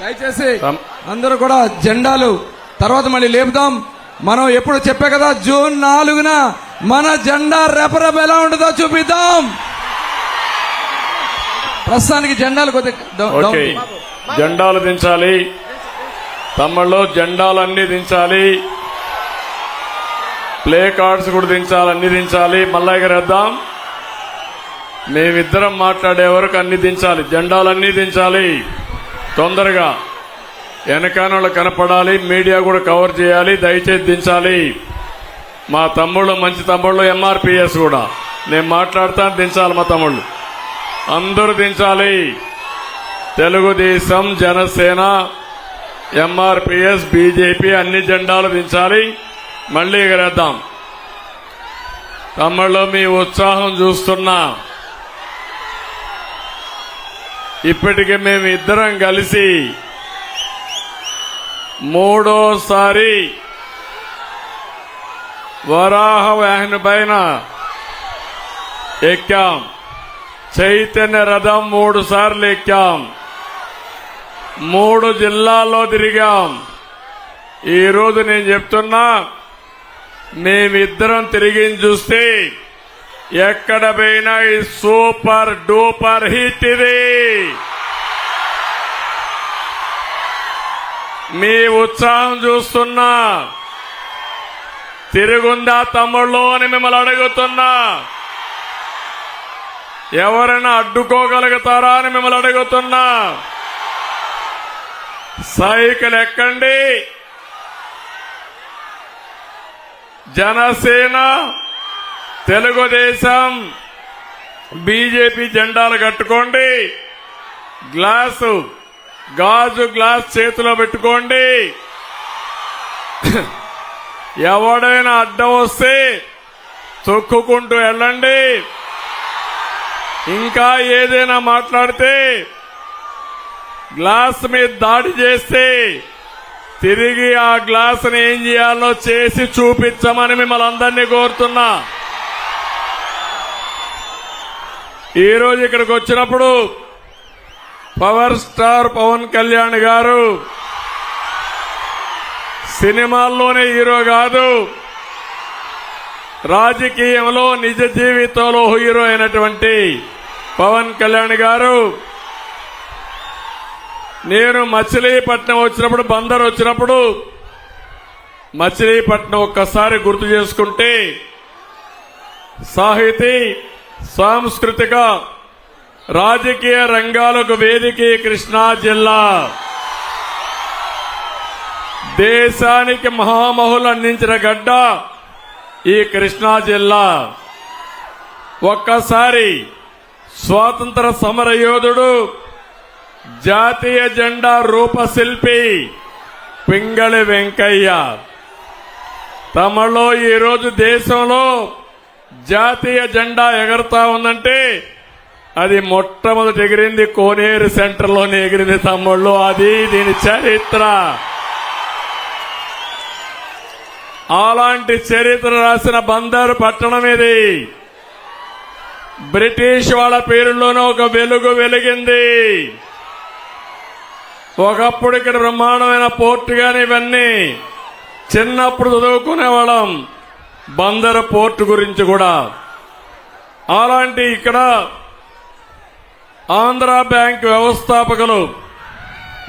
దయచేసి అందరూ కూడా జెండాలు తర్వాత మళ్ళీ లేపుదాం. మనం ఎప్పుడు చెప్పే కదా జూన్ నాలుగున మన జెండా రెపరెప ఎలా ఉంటుందో చూపిద్దాం. ప్రస్తుతానికి జెండాలు కొద్దిగా. జెండాలు దించాలి. తమ్ముళ్ళు జెండాలు అన్ని దించాలి. ప్లే కార్డ్స్ కూడా దించాలి అన్ని దించాలి. మళ్ళా ఎగరేద్దాం మేమిద్దరం మాట్లాడే వరకు అన్ని దించాలి. జెండాలన్నీ దించాలి. తొందరగా వెనకానలు కనపడాలి మీడియా కూడా కవర్ చేయాలి దయచేసి దించాలి. మా తమ్ముళ్ళు మంచి తమ్ముళ్ళు ఎంఆర్పిఎస్ కూడా. నేను మాట్లాడతాను దించాలి మా తమ్ముళ్ళు. అందరూ దించాలి. తెలుగుదేశం జనసేన ఎంఆర్పిఎస్ బీజేపీ అన్ని జెండాలు దించాలి. మళ్ళీ ఎగరేద్దాం. తమ్ముళ్ళు మీ ఉత్సాహం చూస్తున్నా. ఇప్పటికే మేము ఇద్దరం కలిసి మూడోసారి వరాహ వాహిని పైన ఎక్కాం. చైతన్య రథం మూడు సార్లు ఎక్కాం. మూడు జిల్లాల్లో తిరిగాం. ఈరోజు నేను చెప్తున్నా మేమిద్దరం తిరిగి చూస్తే ఎక్కడ పోయినా ఈ సూపర్ డూపర్ హిట్ ఇది. మీ ఉత్సాహం చూస్తున్నా. తిరుగుందా తమ్ముళ్ళు అని మిమ్మల్ని అడుగుతున్నా. ఎవరైనా అడ్డుకోగలుగుతారా అని మిమ్మల్ని అడుగుతున్నా. సైకిల్ ఎక్కండి. జనసేన తెలుగుదేశం బీజేపీ జెండాలు కట్టుకోండి. గ్లాసు గాజు గ్లాస్ చేతిలో పెట్టుకోండి. ఎవడైనా అడ్డం వస్తే తొక్కుకుంటూ వెళ్ళండి. ఇంకా ఏదైనా మాట్లాడితే గ్లాస్ మీద దాడి చేస్తే తిరిగి ఆ గ్లాసుని ఏం చేయాలో చేసి చూపించమని మిమ్మల్ని అందరినీ కోరుతున్నా. ఈరోజు ఇక్కడికి వచ్చినప్పుడు పవర్ స్టార్ పవన్ కళ్యాణ్ గారు సినిమాల్లోనే హీరో కాదు రాజకీయంలో నిజ జీవితంలో హీరో అయినటువంటి పవన్ కళ్యాణ్ గారు నేను మచిలీపట్నం వచ్చినప్పుడు బందర్ వచ్చినప్పుడు మచిలీపట్నం ఒక్కసారి గుర్తు చేసుకుంటే సాహితీ సాంస్కృతిక రాజకీయ రంగాలకు వేదిక కృష్ణా జిల్లా. దేశానికి మహామహులు అందించిన గడ్డ ఈ కృష్ణా జిల్లా. ఒక్కసారి స్వాతంత్ర సమర యోధుడు జాతీయ జెండా రూపశిల్పి పింగళి వెంకయ్య. తమలో ఈరోజు దేశంలో జాతీయ జెండా ఎగరుతా ఉందంటే అది మొట్టమొదటి ఎగిరింది కోనేరు సెంటర్లోనే ఎగిరింది తమ్ముళ్ళు. అది దీని చరిత్ర. అలాంటి చరిత్ర రాసిన బందరు పట్టణం ఇది. బ్రిటిష్ వాళ్ళ పేరులోనే ఒక వెలుగు వెలిగింది. ఒకప్పుడు ఇక్కడ బ్రహ్మాండమైన పోర్టు కానీ ఇవన్నీ చిన్నప్పుడు చదువుకునే వాళ్ళం బందర్ పోర్టు గురించి కూడా. అలాంటి ఇక్కడ ఆంధ్ర బ్యాంక్ వ్యవస్థాపకులు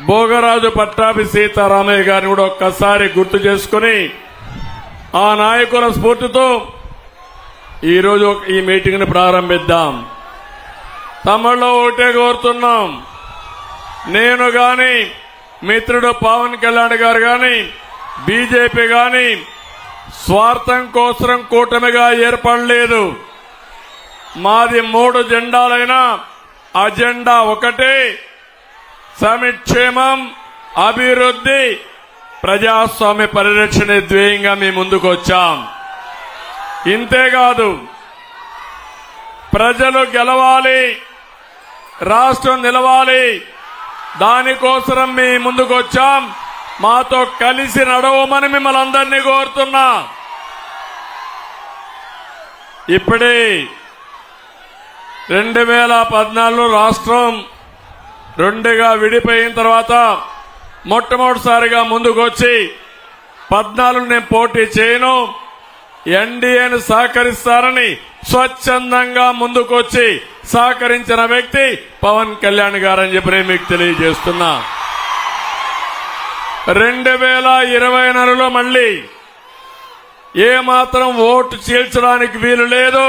భోగరాజు పట్టాభి సీతారామయ్య గారిని కూడా ఒక్కసారి గుర్తు చేసుకుని ఆ నాయకుల స్ఫూర్తితో ఈరోజు ఈ మీటింగ్ని ప్రారంభిద్దాం. తమలో ఒకటే కోరుతున్నాం. నేను గాని మిత్రుడు పవన్ కళ్యాణ్ గారు గాని బీజేపీ గాని స్వార్థం కోసం కూటమిగా ఏర్పడలేదు. మాది మూడు జెండాలైనా అజెండా ఒకటే. సమిక్షేమం అభివృద్ధి ప్రజాస్వామ్య పరిరక్షణ ధ్యేయంగా మీ ముందుకు వచ్చాం ఇంతేకాదు ప్రజలు గెలవాలి రాష్ట్రం నిలవాలి దానికోసం మీ ముందుకు వచ్చాం మాతో కలిసి నడవమని మిమ్మల్ని అందరినీ కోరుతున్నా. ఇప్పుడే రెండు వేల పద్నాలుగు రాష్ట్రం రెండుగా విడిపోయిన తర్వాత మొట్టమొదటిసారిగా ముందుకొచ్చి పద్నాలుగు నేను పోటీ చేయను. ఎన్డీఏను సహకరిస్తారని స్వచ్ఛందంగా ముందుకొచ్చి సహకరించిన వ్యక్తి పవన్ కళ్యాణ్ గారని చెప్పి మీకు తెలియజేస్తున్నా. రెండు వేల ఇరవై నెలలో మళ్ళీ ఏమాత్రం ఓటు చీల్చడానికి వీలు లేదు.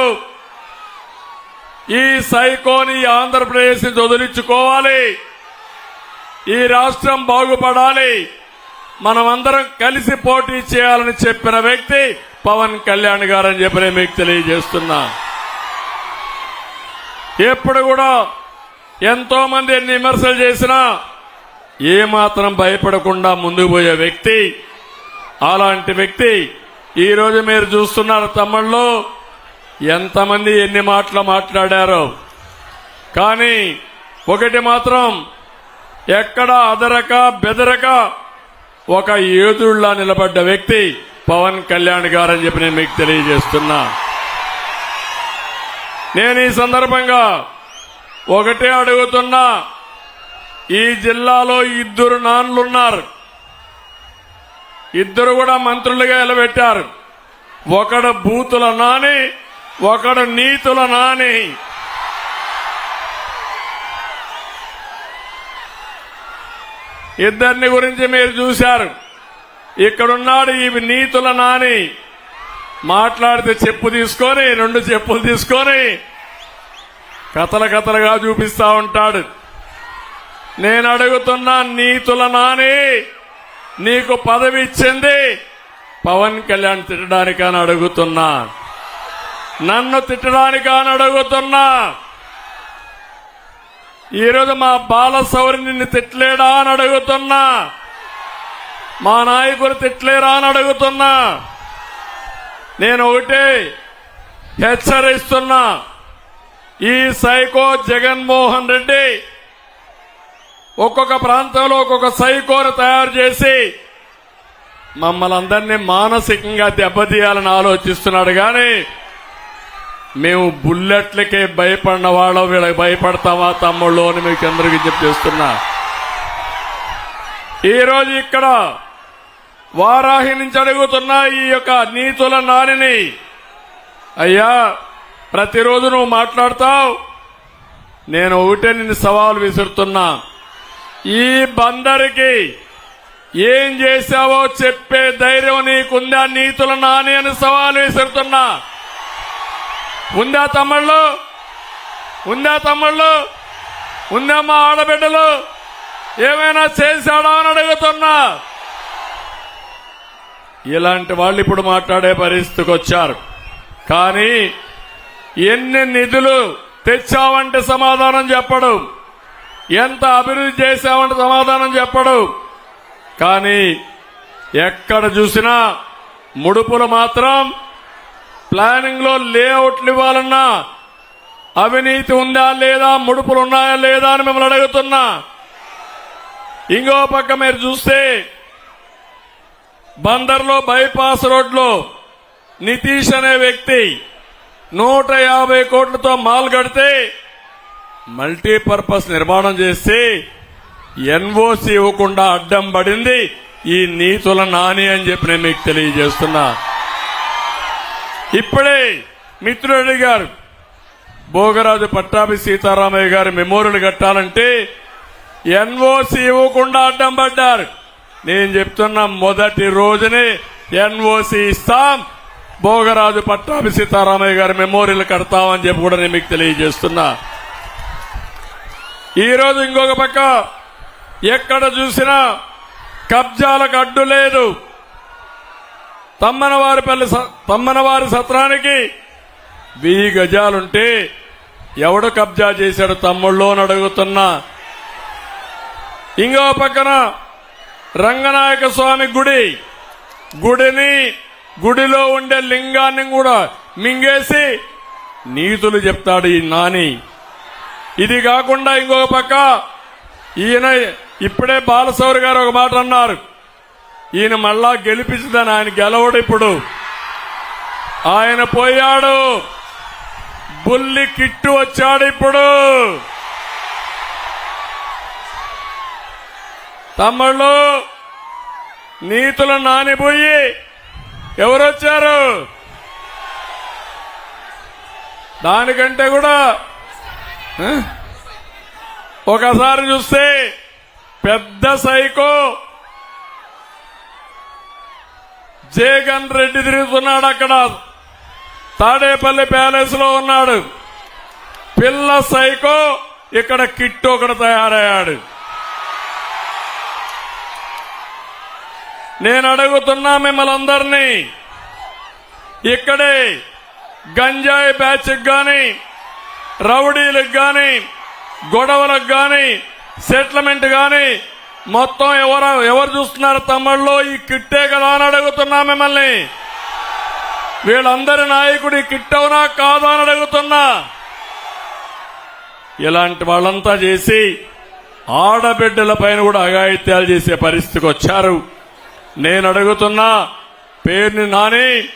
ఈ సైకోని ఆంధ్రప్రదేశ్ నుంచి వదిలించుకోవాలి ఈ రాష్ట్రం బాగుపడాలి. మనమందరం కలిసి పోటీ చేయాలని చెప్పిన వ్యక్తి పవన్ కళ్యాణ్ గారని చెప్పి నేను మీకు తెలియజేస్తున్నా. ఎప్పుడు కూడా ఎంతో మంది ఎన్ని విమర్శలు చేసినా ఏ మాత్రం భయపడకుండా ముందుకు పోయే వ్యక్తి అలాంటి వ్యక్తి ఈరోజు మీరు చూస్తున్నారు తమ్ముళ్ళు. ఎంతమంది ఎన్ని మాటలు మాట్లాడారో. కానీ ఒకటి మాత్రం ఎక్కడ అదరక బెదరక ఒక ఏదుళ్ళా నిలబడ్డ వ్యక్తి పవన్ కళ్యాణ్ గారని చెప్పి నేను మీకు తెలియజేస్తున్నా. నేను ఈ సందర్భంగా ఒకటే అడుగుతున్నా. ఈ జిల్లాలో ఇద్దరు నాన్లున్నారు ఇద్దరు కూడా మంత్రులుగా నిలబెట్టారు. ఒకడు బూతుల నాని ఒకడు నీతుల నాని. ఇద్దరిని గురించి మీరు చూశారు. ఇక్కడున్నాడు ఈ నీతుల నాని. మాట్లాడితే చెప్పు తీసుకొని రెండు చెప్పులు తీసుకొని కథల కథలుగా చూపిస్తా ఉంటాడు. నేను అడుగుతున్నా నీతుల నాని నీకు పదవి ఇచ్చింది. పవన్ కళ్యాణ్ తిట్టడానికని అడుగుతున్నా. నన్ను తిట్టడానికని అడుగుతున్నా. ఈరోజు మా బాలసౌరి నిన్ను తిట్టలేడా అని అడుగుతున్నా. మా నాయకులు తిట్టలేరా అని అడుగుతున్నా. నేను ఒకటే హెచ్చరిస్తున్నా. ఈ సైకో జగన్మోహన్ రెడ్డి ఒక్కొక్క ప్రాంతంలో ఒక్కొక్క సైకోర తయారు చేసి మమ్మల్ని అందరినీ మానసికంగా దెబ్బతీయాలని ఆలోచిస్తున్నాడు కానీ మేము బుల్లెట్లకే భయపడిన వాళ్ళం వీళ్ళకి భయపడతామా తమ్ముళ్ళు అని మీకు అందరికీ చెప్పేస్తున్నా ఈరోజు ఇక్కడ వారాహి నుంచి అడుగుతున్న ఈ యొక్క నీతుల నానిని. అయ్యా ప్రతిరోజు నువ్వు మాట్లాడతావు నేను ఒకటే నిన్ను సవాలు విసురుతున్నా. ఈ బందరికి ఏం చేశావో చెప్పే ధైర్యం నీకుందా? నీతుల నాని అని సవాలు విసురుతున్నా. ఉందా తమ్ముళ్ళు? ఉందా తమ్ముళ్ళు? ఉందా మా ఆడబిడ్డలు? ఏమైనా చేశాడా అని అడుగుతున్నా. ఇలాంటి వాళ్ళు ఇప్పుడు మాట్లాడే పరిస్థితికి వచ్చారు. కానీ ఎన్ని నిధులు తెచ్చావంటే సమాధానం చెప్పడం. ఎంత అభివృద్ధి చేశామంటే సమాధానం చెప్పడు. కానీ ఎక్కడ చూసినా ముడుపులు మాత్రం ప్లానింగ్లో లేఅవుట్లు ఇవ్వాలన్నా అవినీతి ఉందా లేదా ముడుపులు ఉన్నాయా లేదా అని మిమ్మల్ని అడుగుతున్నా. ఇంకో పక్క మీరు చూస్తే బందర్లో బైపాస్ రోడ్లో నితీష్ అనే వ్యక్తి నూట యాభై కోట్లతో మాల్ కడితే మల్టీపర్పస్ నిర్మాణం చేసి ఎన్ఓసి ఇవ్వకుండా అడ్డం పడింది. ఈ నీతుల నాని అని చెప్పి నేను మీకు తెలియజేస్తున్నా. ఇప్పుడే మిత్రుడు గారు భోగరాజు పట్టాభి సీతారామయ్య గారి మెమోరియల్ కట్టాలంటే ఎన్ఓసి ఇవ్వకుండా అడ్డం పడ్డారు. నేను చెప్తున్నా మొదటి రోజునే ఎన్ఓసి ఇస్తాం. భోగరాజు పట్టాభి సీతారామయ్య గారి మెమోరియల్ కడతామని చెప్పి కూడా నేను మీకు తెలియజేస్తున్నా. ఈ రోజు ఇంకొక పక్క ఎక్కడ చూసినా కబ్జాలకు అడ్డు లేదు. తమ్మనవారిపల్లి స- తమ్మనవారి సత్రానికి వెయ్యి గజాలుంటే ఎవడు కబ్జా చేశాడు తమ్ముళ్ళు అని అడుగుతున్నా. ఇంకో పక్కన రంగనాయక స్వామి గుడి. గుడిని గుడిలో ఉండే లింగాన్ని కూడా మింగేసి నీతులు చెప్తాడు ఈ నాని. ఇది కాకుండా ఇంకొక పక్క ఈయన ఇప్పుడే బాలసౌరి గారు ఒక మాట అన్నారు. ఈయన మళ్ళా గెలిపించదని ఆయన గెలవడు ఇప్పుడు. ఆయన పోయాడు. బుల్లి కిట్టు వచ్చాడు ఇప్పుడు. తమ్ముళ్ళు నీతులు నానిపోయి ఎవరొచ్చారు? దానికంటే కూడా ఒకసారి చూస్తే పెద్ద సైకో. జగన్ రెడ్డి తిరుగుతున్నాడు అక్కడ. తాడేపల్లి ప్యాలెస్లో ఉన్నాడు. పిల్ల సైకో ఇక్కడ కిట్టు ఒకడు తయారయ్యాడు. నేను అడుగుతున్నా మిమ్మల్ని అందరినీ. ఇక్కడే గంజాయి ప్యాచ్కి కానీ రౌడీలకు కానీ గొడవలకు కానీ సెటిల్మెంట్ కానీ మొత్తం ఎవరు ఎవరు చూస్తున్నారు తమ్ముళ్ళు? ఈ కిట్టే కదా అని అడుగుతున్నా మిమ్మల్ని. వీళ్ళందరి నాయకుడి కిట్టవునా కాదా అని అడుగుతున్నా. ఇలాంటి వాళ్ళంతా చేసి ఆడబిడ్డల పైన కూడా అఘాయిత్యాలు చేసే పరిస్థితికి వచ్చారు. నేను అడుగుతున్నా పేరుని నాని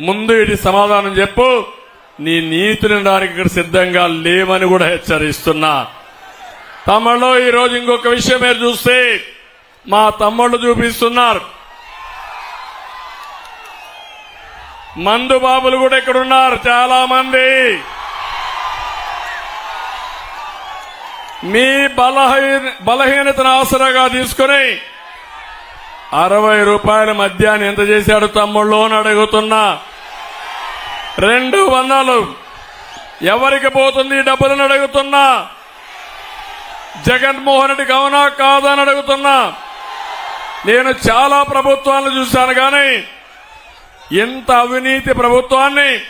ముందు ఇది సమాధానం చెప్పు. నీ నీతిని దానికి ఇక్కడ సిద్ధంగా లేవని కూడా హెచ్చరిస్తున్నా. తమ్ముళ్ళు ఈరోజు ఇంకొక విషయం మీరు చూస్తే మా తమ్ముళ్ళు చూపిస్తున్నారు. మందు బాబులు కూడా ఇక్కడ ఉన్నారు చాలా మంది మీ బలహీన బలహీనతను ఆసరాగా తీసుకుని అరవై రూపాయల మద్యాన్ని ఎంత చేశాడు తమ్ముళ్ళు అని అడుగుతున్నా. రెండు వందలు. ఎవరికి పోతుంది డబ్బులను అడుగుతున్నా? జగన్మోహన్ రెడ్డికి అవునా కాదా అని అడుగుతున్నా. నేను చాలా ప్రభుత్వాలను చూశాను కానీ ఇంత అవినీతి ప్రభుత్వాన్ని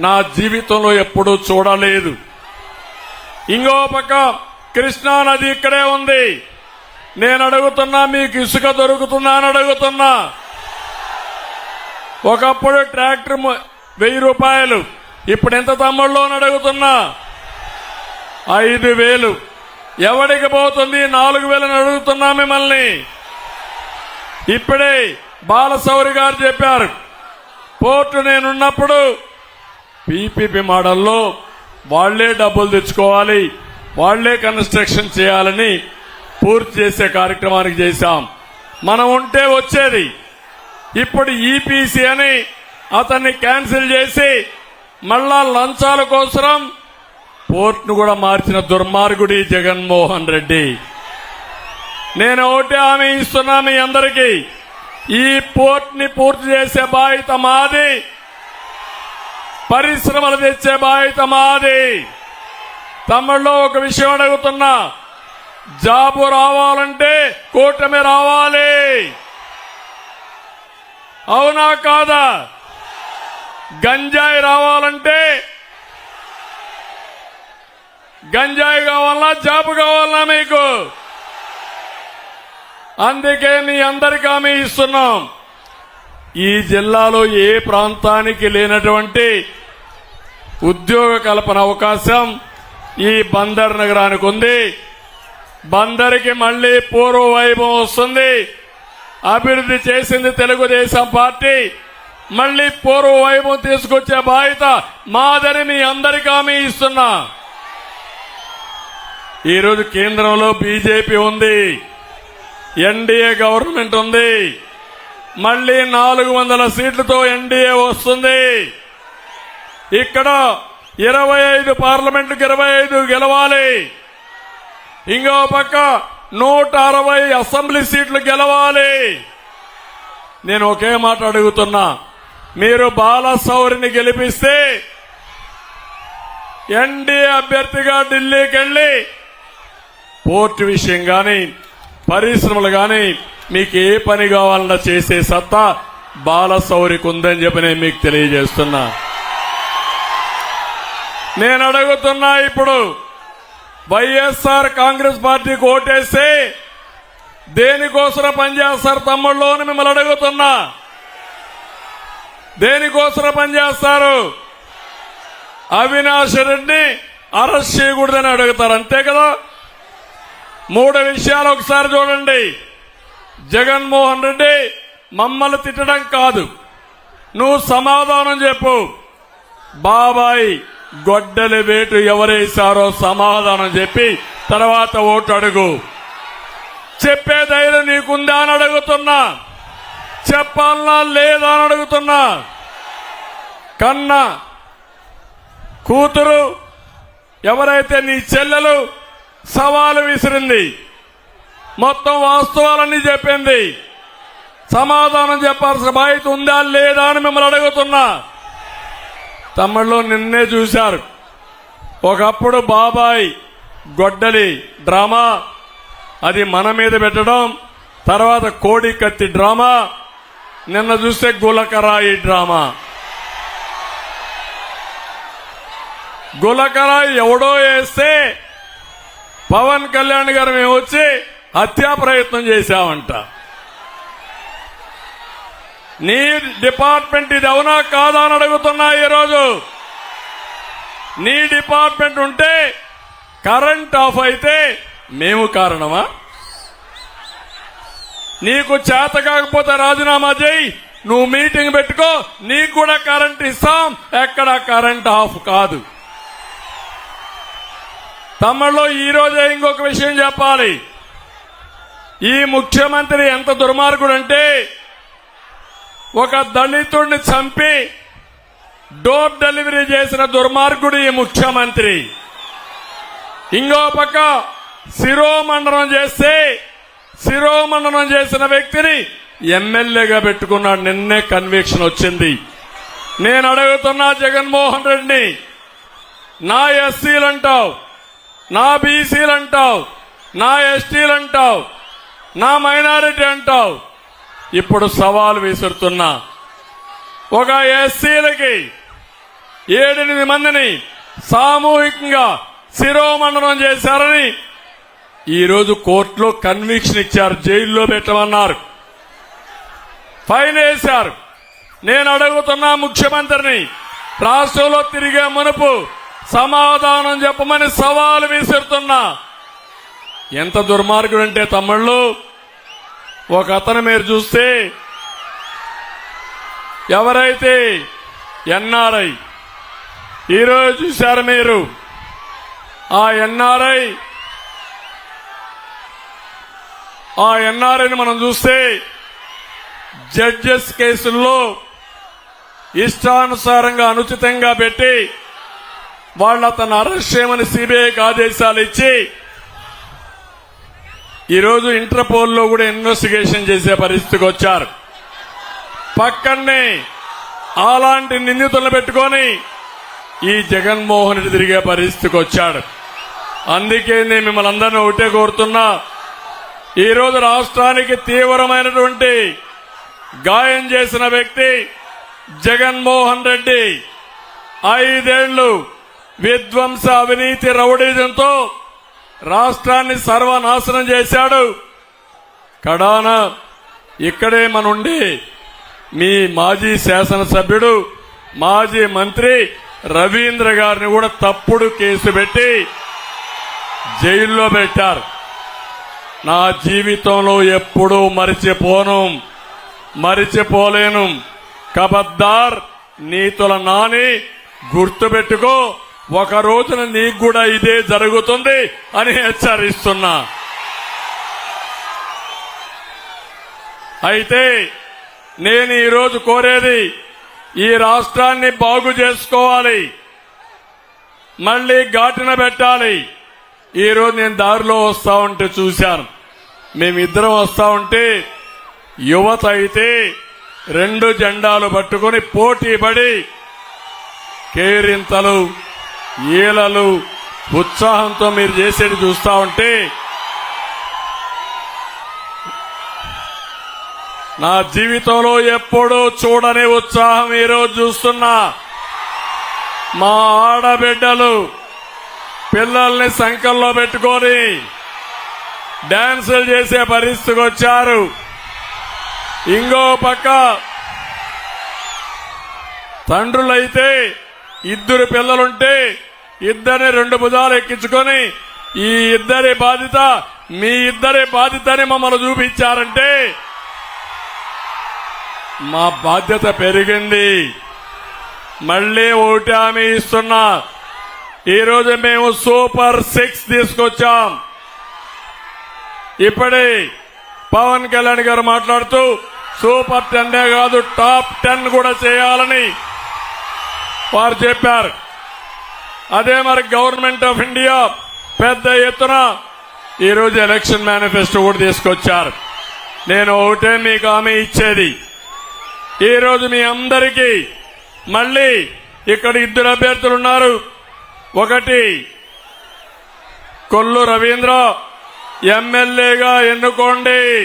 నా జీవితంలో ఎప్పుడూ చూడలేదు. ఇంకో పక్క కృష్ణా నది ఇక్కడే ఉంది. నేను అడుగుతున్నా మీకు ఇసుక దొరుకుతుందా అని అడుగుతున్నా. ఒకప్పుడు ట్రాక్టర్ వెయ్యి రూపాయలు. ఇప్పుడు ఎంత తమ్ముళ్ళు అని అడుగుతున్నా? ఐదు వేలు. ఎవడికి పోతుంది? నాలుగు వేలని అడుగుతున్నా మిమ్మల్ని. ఇప్పుడే బాలసౌరి గారు చెప్పారు. పోర్టు నేనున్నప్పుడు పీపీపీ మోడల్లో వాళ్ళే డబ్బులు తెచ్చుకోవాలి వాళ్ళే కన్స్ట్రక్షన్ చేయాలని పూర్తి చేసే కార్యక్రమానికి చేశాం. మనం ఉంటే వచ్చేది. ఇప్పుడు ఈపీసీ అని అతన్ని క్యాన్సిల్ చేసి మళ్ళా లంచాల కోసరం పోర్ట్ను కూడా మార్చిన దుర్మార్గుడి జగన్మోహన్ రెడ్డి. నేను ఒకటి హామీ ఇస్తున్నా మీ అందరికీ. ఈ పోర్ట్ని పూర్తి చేసే బాధ్యత మాది. పరిశ్రమలు తెచ్చే బాధ్యత మాది. తమిళ్ళో ఒక విషయం అడుగుతున్నా. జాబు రావాలంటే కూటమి రావాలి. అవునా కాదా? గంజాయి రావాలంటే గంజాయి కావాలన్నా చేప కావాలన్నా మీకు? అందుకే మీ అందరికీ హామీ ఇస్తున్నాం. ఈ జిల్లాలో ఏ ప్రాంతానికి లేనటువంటి ఉద్యోగ కల్పన అవకాశం ఈ బందర్ నగరానికి ఉంది. బందరికి మళ్ళీ పూర్వ వైభవం వస్తుంది. అభివృద్ధి చేసింది తెలుగుదేశం పార్టీ. మళ్ళీ పూర్వ వైభవం తీసుకొచ్చే బాధ్యత మాదని మీ అందరికీ హామీ ఇస్తున్నా. ఈరోజు కేంద్రంలో బీజేపీ ఉంది. ఎన్డీఏ గవర్నమెంట్ ఉంది. మళ్ళీ నాలుగు వందల సీట్లతో ఎన్డీఏ వస్తుంది. ఇక్కడ ఇరవై ఐదు పార్లమెంట్కి ఇరవై ఐదు గెలవాలి. ఇంకో పక్క నూట అరవై అసెంబ్లీ సీట్లు గెలవాలి. నేను ఒకే మాట అడుగుతున్నా. మీరు బాలసౌరిని గెలిపిస్తే ఎన్డీఏ అభ్యర్థిగా ఢిల్లీకి వెళ్ళి పోర్టు విషయం కానీ పరిశ్రమలు కానీ మీకు ఏ పని కావాలన్నా చేసే సత్తా బాలసౌరికి ఉందని చెప్పి నేను మీకు తెలియజేస్తున్నా. నేను అడుగుతున్నా ఇప్పుడు వైఎస్ఆర్ కాంగ్రెస్ పార్టీకి ఓటేస్తే దేనికోసం పనిచేస్తారు తమ్ముళ్ళు అని మిమ్మల్ని అడుగుతున్నా. దేనికోసం పనిచేస్తారు? అవినాష్ రెడ్డి అరెస్ట్ చేయకూడదని అడుగుతారు. అంతే కదా? మూడు విషయాలు ఒకసారి చూడండి. జగన్మోహన్ రెడ్డి మమ్మల్ని తిట్టడం కాదు. నువ్వు సమాధానం చెప్పు. బాబాయ్ గొడ్డలి వేటు ఎవరేశారో సమాధానం చెప్పి తర్వాత ఓటు అడుగు. చెప్పే ధైర్యం నీకుందా అని అడుగుతున్నా. చెప్పాలనా లేదా అని అడుగుతున్నా. కన్న కూతురు ఎవరైతే నీ చెల్లెలు సవాలు విసిరింది మొత్తం వాస్తవాలన్నీ చెప్పింది. సమాధానం చెప్పాల్సిన బాధ్యత ఉందా లేదా అని మిమ్మల్ని అడుగుతున్నా. తమ్ముళ్ళు నిన్నే చూశారు. ఒకప్పుడు బాబాయ్ గొడ్డలి డ్రామా. అది మన మీద పెట్టడం తర్వాత కోడి కత్తి డ్రామా. నిన్న చూస్తే గులకరాయి డ్రామా. గులకరాయి ఎవడో వేస్తే పవన్ కళ్యాణ్ గారు మేము వచ్చి హత్యా ప్రయత్నం చేశామంట. నీ డిపార్ట్మెంట్ ఇది అవునా కాదా అని అడుగుతున్నా ఈరోజు. నీ డిపార్ట్మెంట్ ఉంటే కరెంట్ ఆఫ్ అయితే మేము కారణమా? నీకు చేత కాకపోతే రాజీనామా చేయి. నువ్వు మీటింగ్ పెట్టుకో నీకు కూడా కరెంట్ ఇస్తాం. ఎక్కడ కరెంట్ ఆఫ్ కాదు. తమ్ముళ్ళు ఈ రోజే ఇంకొక విషయం చెప్పాలి. ఈ ముఖ్యమంత్రి ఎంత దుర్మార్గుడు అంటే ఒక దళితుడిని చంపి డోర్ డెలివరీ చేసిన దుర్మార్గుడు ఈ ముఖ్యమంత్రి. ఇంకో పక్క శిరోమండనం చేస్తే శిరోమండనం చేసిన వ్యక్తిని ఎమ్మెల్యేగా పెట్టుకున్నాడు. నిన్నే కన్విక్షన్ వచ్చింది. నేను అడుగుతున్నా జగన్మోహన్ రెడ్డిని. నా ఎస్సీలు అంటావు నా బీసీలు అంటావు నా ఎస్టీలు అంటావు నా మైనారిటీ అంటావు. ఇప్పుడు సవాలు విసురుతున్నా. ఒక ఎస్సీలకి ఏడెనిమిది మందిని సామూహికంగా శిరోమండనం చేశారని ఈరోజు కోర్టులో కన్విక్షన్ ఇచ్చారు జైల్లో పెట్టమన్నారు. ఫైన్ వేశారు. నేను అడుగుతున్నా ముఖ్యమంత్రిని రాష్ట్రంలో తిరిగే మునుపు సమాధానం చెప్పమని సవాలు విసురుతున్నా. ఎంత దుర్మార్గుడంటే తమ్ముళ్ళు ఒక అతను మీరు చూస్తే ఎవరైతే ఎన్ఆర్ఐ ఈరోజు చూశారు మీరు ఆ ఎన్ఆర్ఐ ఆ ఎన్ఆర్ఐని మనం చూస్తే జడ్జెస్ కేసుల్లో ఇష్టానుసారంగా అనుచితంగా పెట్టి వాళ్ళు అతను అరెస్ట్ చేయమని సిబిఐకి ఆదేశాలు ఇచ్చి ఈరోజు ఇంటర్పోల్లో కూడా ఇన్వెస్టిగేషన్ చేసే పరిస్థితికి వచ్చారు. పక్కనే అలాంటి నిందితులను పెట్టుకొని ఈ జగన్మోహన్ రెడ్డి తిరిగే పరిస్థితికి వచ్చాడు. అందుకే నేను మిమ్మల్ని అందరినీ ఒకటే కోరుతున్నా ఈరోజు రాష్ట్రానికి తీవ్రమైనటువంటి గాయం చేసిన వ్యక్తి జగన్మోహన్ రెడ్డి. ఐదేళ్ళు విధ్వంస అవినీతి రౌడీజంతో రాష్ట్రాన్ని సర్వనాశనం చేశాడు. కడాన ఇక్కడే మనుండి మీ మాజీ శాసనసభ్యుడు మాజీ మంత్రి రవీంద్ర గారిని కూడా తప్పుడు కేసు పెట్టి జైల్లో పెట్టారు. నా జీవితంలో ఎప్పుడూ మరిచిపోను మరిచిపోలేను. కబద్దార్ నీతుల నాని గుర్తుపెట్టుకో ఒక రోజున నీకు కూడా ఇదే జరుగుతుంది అని హెచ్చరిస్తున్నా. అయితే నేను ఈరోజు కోరేది ఈ రాష్ట్రాన్ని బాగు చేసుకోవాలి. మళ్ళీ ఘాటున పెట్టాలి. ఈరోజు నేను దారిలో వస్తా ఉంటే చూశాను. మేమిద్దరం వస్తా ఉంటే యువత అయితే రెండు జెండాలు పట్టుకొని పోటీ పడి కేరింతలు ఈలలు ఉత్సాహంతో మీరు చేసేది చూస్తా ఉంటే నా జీవితంలో ఎప్పుడూ చూడని ఉత్సాహం ఈరోజు చూస్తున్నా. మా ఆడబిడ్డలు పిల్లల్ని సంకల్లో పెట్టుకొని డాన్సులు చేసే పరిస్థితికి వచ్చారు. ఇంకో పక్క తండ్రులైతే ఇద్దరు పిల్లలుంటే ఇద్దరిని రెండు భుజాలు ఎక్కించుకొని ఈ ఇద్దరి బాధ్యత మీ ఇద్దరి బాధ్యతని మమ్మల్ని చూపించారంటే మా బాధ్యత పెరిగింది. మళ్ళీ ఒకటి హామీ ఇస్తున్నా. ఈరోజు మేము సూపర్ సిక్స్ తీసుకొచ్చాం. ఇప్పుడే పవన్ కళ్యాణ్ గారు మాట్లాడుతూ సూపర్ టెన్నే కాదు టాప్ టెన్ కూడా చేయాలని వారు చెప్పారు. అదే మరి గవర్నమెంట్ ఆఫ్ ఇండియా పెద్ద ఎత్తున ఈరోజు ఎలక్షన్ మేనిఫెస్టో కూడా తీసుకొచ్చారు. నేను ఒకటే మీకు హామీ ఇచ్చేది. ఈరోజు మీ అందరికీ మళ్ళీ ఇక్కడ ఇద్దరు అభ్యర్థులు ఉన్నారు. ఒకటి. కొల్లు రవీంద్ర ఎమ్మెల్యేగా ఎన్నుకోండి.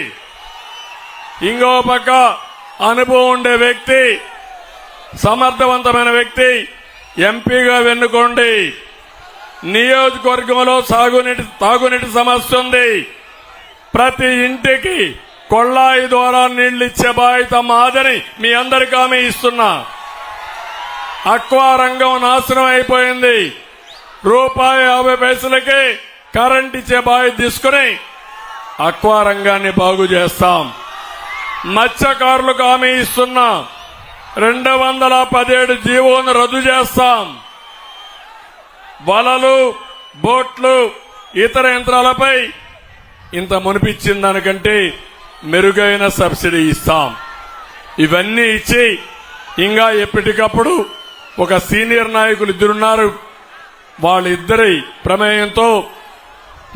ఇంకో పక్క అనుభవం ఉండే వ్యక్తి సమర్థవంతమైన వ్యక్తి ఎంపీగా వెన్నుకోండి. నియోజకవర్గంలో సాగునీటి తాగునీటి సమస్య ఉంది. ప్రతి ఇంటికి కొళ్ళాయి ద్వారా నీళ్ళు ఇచ్చే బాధ్యత మాదని మీ అందరికీ హామీ ఇస్తున్నా. అక్వా రంగం నాశనం అయిపోయింది. రూపాయి యాభై పైసలకే కరెంట్ ఇచ్చే బావి తీసుకుని అక్వా రంగాన్ని బాగు చేస్తాం. మత్స్యకారులకు హామీ ఇస్తున్నా రెండు వందల పదిహేడు జీవోను రద్దు చేస్తాం. వలలు బోట్లు ఇతర యంత్రాలపై ఇంత మునిపించిన దానికంటే మెరుగైన సబ్సిడీ ఇస్తాం. ఇవన్నీ ఇచ్చి ఇంకా ఎప్పటికప్పుడు ఒక సీనియర్ నాయకులు ఇద్దరున్నారు. వాళ్ళిద్దరి ప్రమేయంతో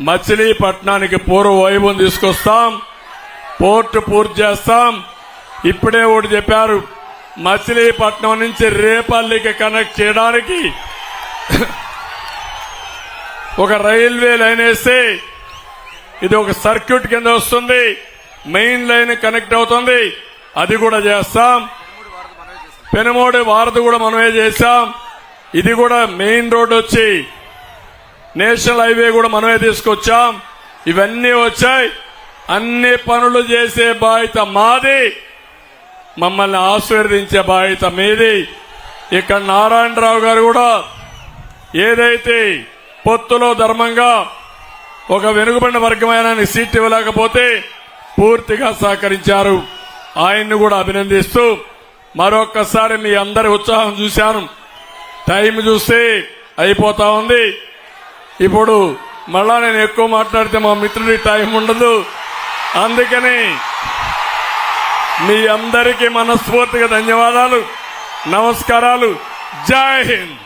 మచిలీపట్నానికి పూర్వ వైభవం తీసుకొస్తాం. పోర్టు పూర్తి చేస్తాం. ఇప్పుడే ఒకటి చెప్పారు మచిలీపట్నం నుంచి రేపల్లికి కనెక్ట్ చేయడానికి ఒక రైల్వే లైన్ వేస్తే ఇది ఒక సర్క్యూట్ కింద వస్తుంది. మెయిన్ లైన్ కనెక్ట్ అవుతుంది. అది కూడా చేస్తాం. పెనుమోడి వారధి కూడా మనమే చేశాం. ఇది కూడా మెయిన్ రోడ్ వచ్చి నేషనల్ హైవే కూడా మనమే తీసుకొచ్చాం. ఇవన్నీ వచ్చాయి. అన్ని పనులు చేసే బాధ్యత మాది. మమ్మల్ని ఆశీర్వదించే బాధ్యత మీది. ఇక్కడ నారాయణరావు గారు కూడా ఏదైతే పొత్తులో ధర్మంగా ఒక వెనుకబడిన వర్గమైన సీట్ ఇవ్వలేకపోతే పూర్తిగా సహకరించారు. ఆయన్ని కూడా అభినందిస్తూ మరొక్కసారి మీ అందరి ఉత్సాహం చూశాను. టైం చూస్తే అయిపోతా ఉంది. ఇప్పుడు మళ్ళా నేను ఎక్కువ మాట్లాడితే మా మిత్రుడి టైం ఉండదు. అందుకని మీ అందరికీ మనస్ఫూర్తిగా ధన్యవాదాలు నమస్కారాలు. జై హింద్.